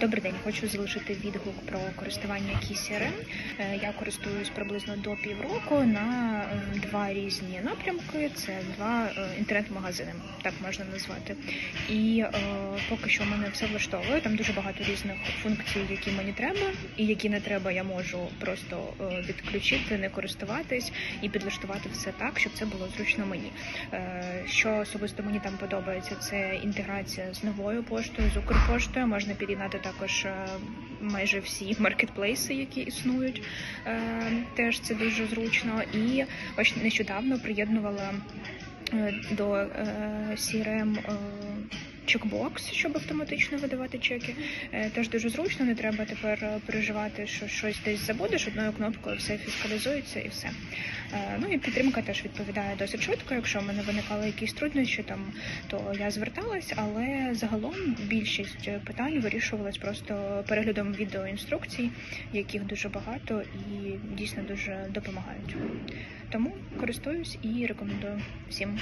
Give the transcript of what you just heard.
Добрий день, хочу залишити відгук про користування KCRM. Е, Я користуюсь приблизно до півроку на е, два різні напрямки. Це два е, інтернет-магазини, так можна назвати. І е, поки що мене все влаштовує. Там дуже багато різних функцій, які мені треба, і які не треба, я можу просто відключити, не користуватись і підлаштувати все так, щоб це було зручно мені. Е, Що особисто мені там подобається, це інтеграція з новою поштою, з Укрпоштою. Можна під'єднати також е, майже всі маркетплейси, які існують. Е, Теж це дуже зручно. І ось нещодавно приєднувала е, до CRM чекбокс, щоб автоматично видавати чеки. Е, Теж дуже зручно, не треба тепер е, переживати, що щось десь забудеш, одною кнопкою все фіскалізується і все. Е, Ну і підтримка теж відповідає досить швидко. Якщо в мене виникали якісь труднощі, там то я зверталась, але загалом більшість питань вирішувалась просто переглядом відеоінструкцій, яких дуже багато і дійсно дуже допомагають. Тому користуюсь і рекомендую всім.